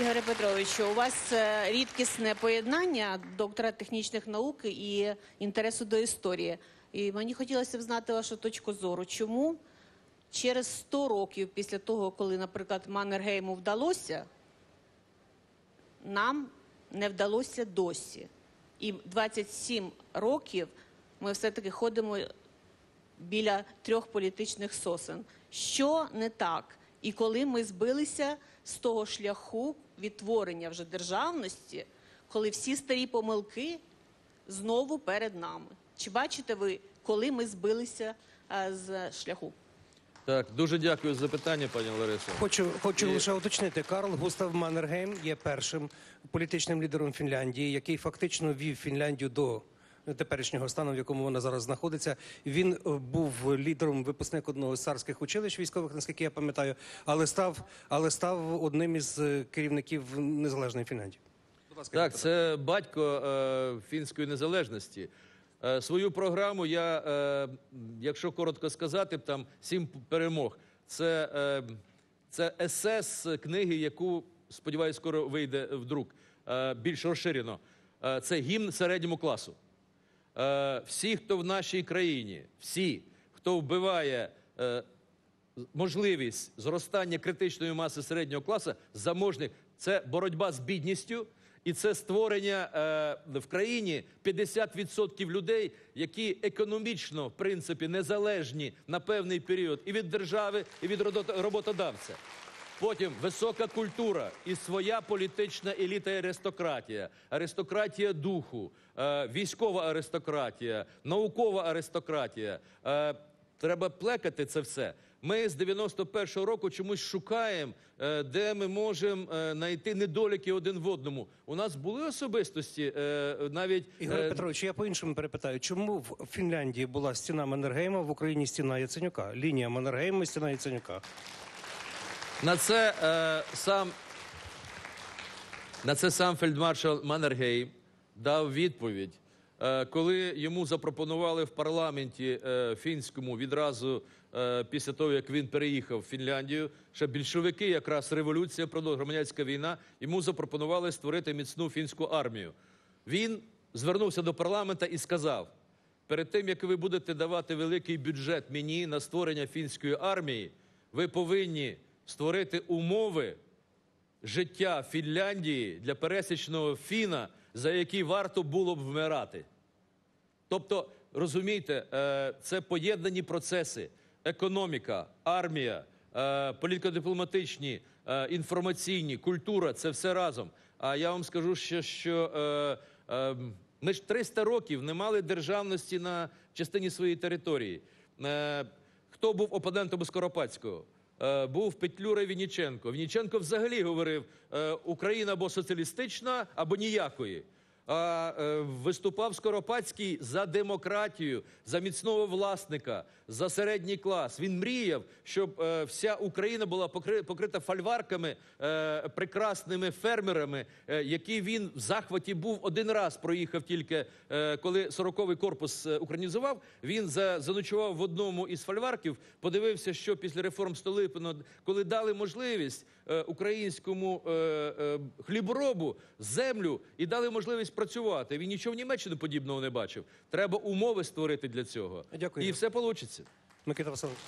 Ігоре Петровичу, у вас е, рідкісне поєднання доктора технічних наук і інтересу до історії. І мені хотілося б знати вашу точку зору. Чому через 100 років після того, коли, наприклад, Маннергейму вдалося, нам не вдалося досі. І 27 років ми все-таки ходимо біля трьох політичних сосен. Що не так? І коли ми збилися з того шляху відтворення вже державності, коли всі старі помилки знову перед нами? Чи бачите ви, коли ми збилися е, з шляху? Так, дуже дякую за запитання, пані Ларисо. Хочу, хочу І- лише уточнити. Карл Густав Маннергейм є першим політичним лідером Фінляндії, який фактично вів Фінляндію до теперішнього стану, в якому вона зараз знаходиться. Він е, був лідером випускник одного з царських училищ військових, наскільки я пам'ятаю, але став, але став одним із е, керівників незалежної Фінляндії. Будь ласка, Так, це батько е, фінської незалежності. Е, свою програму я, е, якщо коротко сказати, там сім перемог. Це, е, це есе з книги, яку сподіваюся, скоро вийде в друк е, більш розширено. Е, це гімн середньому класу. Е, всі, хто в нашій країні, всі, хто вбиває е, можливість зростання критичної маси середнього класу, заможних, це боротьба з бідністю. І це створення е, в країні 50% людей, які економічно, в принципі, незалежні на певний період і від держави, і від роботодавця. Потім висока культура і своя політична еліта і аристократія, аристократія духу, е, військова аристократія, наукова аристократія. Е, треба плекати це все. Ми з 91-го року чомусь шукаємо, е, де ми можемо знайти недоліки один в одному. У нас були особистості, навіть Ігор Петрович, я по-іншому перепитаю, чому в Фінляндії була стіна Маннергейма, в Україні стіна Яценюка? Лінія Маннергейма, стіна Яценюка. На це е, сам на це сам фельдмаршал Маннергейм дав відповідь, е, коли йому запропонували в парламенті е, фінському відразу е, після того, як він переїхав в Фінляндію, ще більшовики, якраз революція, громадянська війна, йому запропонували створити міцну фінську армію. Він звернувся до парламента і сказав: перед тим як ви будете давати великий бюджет мені на створення фінської армії, ви повинні створити умови життя Фінляндії для пересічного фіна, за які варто було б вмирати. Тобто, розумієте, е, це поєднані процеси: економіка, армія, е, політико-дипломатичні, е, інформаційні, культура це все разом. А я вам скажу ще, що ми ж 300 років не мали державності на частині своєї території. Хто був опонентом Скоропадського? Е, Був Петлюра Вініченко. Вінніченко взагалі говорив: е, Україна або соціалістична, або ніякої а е, виступав Скоропадський за демократію, за міцного власника, за середній клас. Він мріяв, щоб е, вся Україна була покри- покрита фальварками, е, прекрасними фермерами, е, які він в захваті був один раз. Проїхав тільки е, коли 40-й корпус е, українізував. Він за, заночував в одному із фальварків, подивився, що після реформ Столипина, коли дали можливість е, українському е, е, хліборобу землю і дали можливість працювати. Він нічого в Німеччині подібного не бачив. Треба умови створити для цього. Дякую. І все вийде. Микита Васильович.